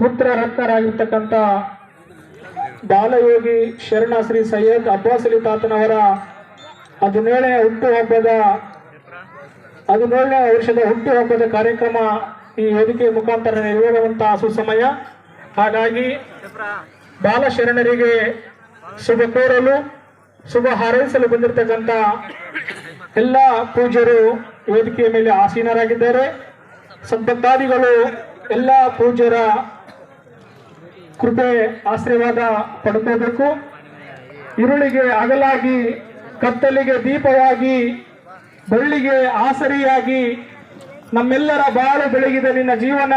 ಪುತ್ರ ರತ್ನರಾಗಿರ್ತಕ್ಕಂಥ ಬಾಲಯೋಗಿ ಶರಣ ಶ್ರೀ ಸೈಯದ್ ಅಬ್ಬಾಸ್ ಅಲಿ ತಾತನವರ ಹದಿನೇಳನೇ ಹುಟ್ಟುಹಬ್ಬದ ಹದಿನೇಳನೇ ವರ್ಷದ ಹುಟ್ಟುಹಬ್ಬದ ಕಾರ್ಯಕ್ರಮ ಈ ವೇದಿಕೆ ಮುಖಾಂತರ ನೆರವೇರುವಂತಹ ಸುಸಮಯ. ಹಾಗಾಗಿ ಬಾಲಶರಣರಿಗೆ ಶುಭ ಕೋರಲು, ಶುಭ ಹಾರೈಸಲು ಬಂದಿರತಕ್ಕಂಥ ಎಲ್ಲ ಪೂಜ್ಯರು ವೇದಿಕೆಯ ಮೇಲೆ ಆಸೀನರಾಗಿದ್ದಾರೆ. ಸಂಪತ್ತಾದಿಗಳು, ಎಲ್ಲ ಪೂಜ್ಯರ ಕೃಪೆ ಆಶೀರ್ವಾದ ಪಡ್ಕೋಬೇಕು. ಇರುಳಿಗೆ ಅಗಲಾಗಿ ಕತ್ತಲಿಗೆ ದೀಪವಾಗಿ ಬಳ್ಳಿಗೆ ಆಸರಿಯಾಗಿ ನಮ್ಮೆಲ್ಲರ ಬಾಳು ಬೆಳಗಿದ. ನಿನ್ನ ಜೀವನ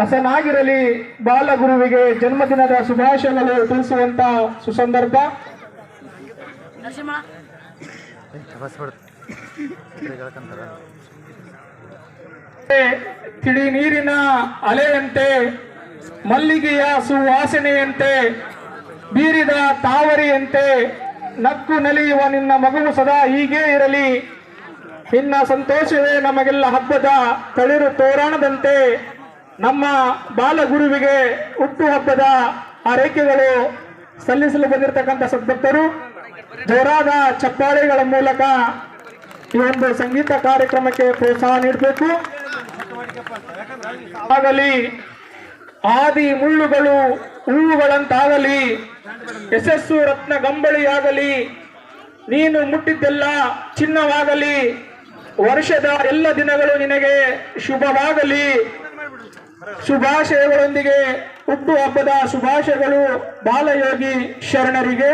ಹಸನಾಗಿರಲಿ. ಬಾಲಗುರುವಿಗೆ ಜನ್ಮದಿನದ ಶುಭಾಶಯಗಳು ತಿಳಿಸುವಂತ ಸುಸಂದರ್ಭ. ತಿಳಿ ನೀರಿನ ಅಲೆಯಂತೆ ಮಲ್ಲಿಗೆಯ ಸುವಾಸನೆಯಂತೆ, ಬೀರಿದ ತಾವರಿಯಂತೆ ನಕ್ಕು ನಲಿಯುವ ನಿನ್ನ ಮಗುವು ಸದಾ ಹೀಗೇ ಇರಲಿ. ನಿನ್ನ ಸಂತೋಷವೇ ನಮಗೆಲ್ಲ ಹಬ್ಬದ ತಳಿರು ತೋರಣದಂತೆ ನಮ್ಮ ಬಾಲಗುರುವಿಗೆ ಹುಟ್ಟುಹಬ್ಬದ ಆರೈಕೆಗಳು ಸಲ್ಲಿಸಲು ಬಂದಿರತಕ್ಕಂಥ ಸದ್ಭಕ್ತರು, ಜೋರಾದ ಚಪ್ಪಾಳೆಗಳ ಮೂಲಕ ಈ ಒಂದು ಸಂಗೀತ ಕಾರ್ಯಕ್ರಮಕ್ಕೆ ಪ್ರೋತ್ಸಾಹ ನೀಡಬೇಕು. ಆಗಲಿ ಆದಿ ಮುಳ್ಳುಗಳು ಹೂವುಗಳಂತಾಗಲಿ, ಯಶಸ್ಸು ರತ್ನ ಗಂಬಳಿಯಾಗಲಿ ನೀನು ಮುಟ್ಟಿದ್ದೆಲ್ಲ ಚಿನ್ನವಾಗಲಿ, ವರ್ಷದ ಎಲ್ಲ ದಿನಗಳು ನಿನಗೆ ಶುಭವಾಗಲಿ. ಶುಭಾಶಯಗಳೊಂದಿಗೆ ಹುಟ್ಟು ಹಬ್ಬದ ಶುಭಾಶಯಗಳು ಬಾಲಯೋಗಿ ಶರಣರಿಗೆ.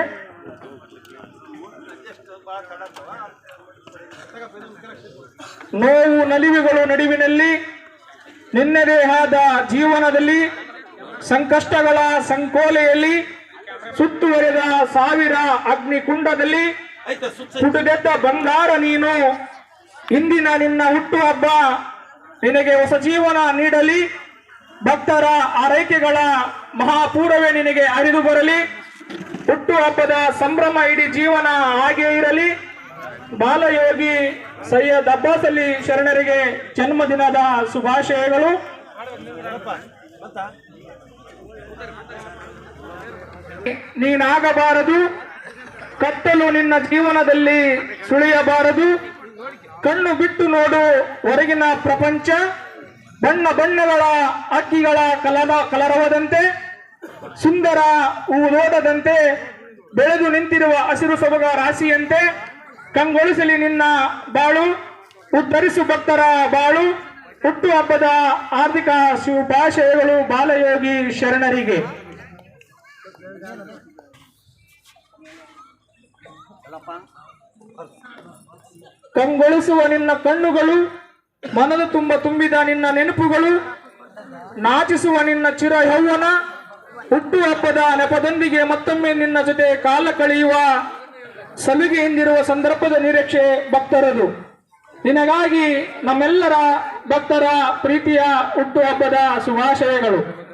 ನೋವು ನಲಿವುಗಳು ನಡುವಿನಲ್ಲಿ ನಿನ್ನದೇ ಆದ ಜೀವನದಲ್ಲಿ ಸಂಕಷ್ಟಗಳ ಸಂಕೋಲೆಯಲ್ಲಿ ಸುತ್ತುವರೆದ ಸಾವಿರ ಅಗ್ನಿಕುಂಡದಲ್ಲಿ ಪುಟದೆದ್ದ ಬಂಗಾರ ನೀನು. ಇಂದಿನ ನಿನ್ನ ಹುಟ್ಟುಹಬ್ಬ ನಿನಗೆ ಹೊಸ ಜೀವನ ನೀಡಲಿ. ಭಕ್ತರ ಆರೈಕೆಗಳ ಮಹಾಪೂರವೇ ನಿನಗೆ ಅರಿದು ಬರಲಿ. ಹುಟ್ಟುಹಬ್ಬದ ಸಂಭ್ರಮ ಇಡೀ ಜೀವನ ಹಾಗೆ ಇರಲಿ. ಬಾಲಯೋಗಿ ಸೈಯದ್ ಅಬ್ಬಾಸ್ ಅಲಿ ಶರಣರಿಗೆ ಜನ್ಮದಿನದ ಶುಭಾಶಯಗಳು. ನೀನಾಗಬಾರದು, ಕತ್ತಲು ನಿನ್ನ ಜೀವನದಲ್ಲಿ ಸುಳಿಯಬಾರದು, ಕಣ್ಣು ಬಿಟ್ಟು ನೋಡು ಹೊರಗಿನ ಪ್ರಪಂಚ, ಬಣ್ಣ ಬಣ್ಣಗಳ ಅಕ್ಕಿಗಳ ಕಲರ ಕಲರವದಂತೆ, ಸುಂದರ ಹೂದೋಟದಂತೆ ಬೆಳೆದು ನಿಂತಿರುವ ಹಸಿರು ಸೊಬಗ ರಾಶಿಯಂತೆ ಕಂಗೊಳಿಸಲಿ ನಿನ್ನ ಬಾಳು, ಉದ್ಧರಿಸು ಭಕ್ತರ ಬಾಳು, ಹುಟ್ಟು ಹಬ್ಬದ ಆರ್ಥಿಕ ಶುಭಾಶಯಗಳು ಬಾಲಯೋಗಿ ಶರಣರಿಗೆ. ಕಂಗೊಳಿಸುವ ನಿನ್ನ ಕಣ್ಣುಗಳು, ಮನದ ತುಂಬ ತುಂಬಿದ ನಿನ್ನ ನೆನಪುಗಳು, ನಾಚಿಸುವ ನಿನ್ನ ಚಿರ ಯೌವನ, ಹುಟ್ಟು ಹಬ್ಬದ ನೆಪದೊಂದಿಗೆ ಮತ್ತೊಮ್ಮೆ ನಿನ್ನ ಜೊತೆ ಕಾಲ ಕಳೆಯುವ ಸಲುಗೆಯಿಂದಿರುವ ಸಂದರ್ಭದ ನಿರೀಕ್ಷೆ ಭಕ್ತರದು. ನಿನಗಾಗಿ ನಮ್ಮೆಲ್ಲರ ಭಕ್ತರ ಪ್ರೀತಿಯ ಹುಟ್ಟುಹಬ್ಬದ ಶುಭಾಶಯಗಳು.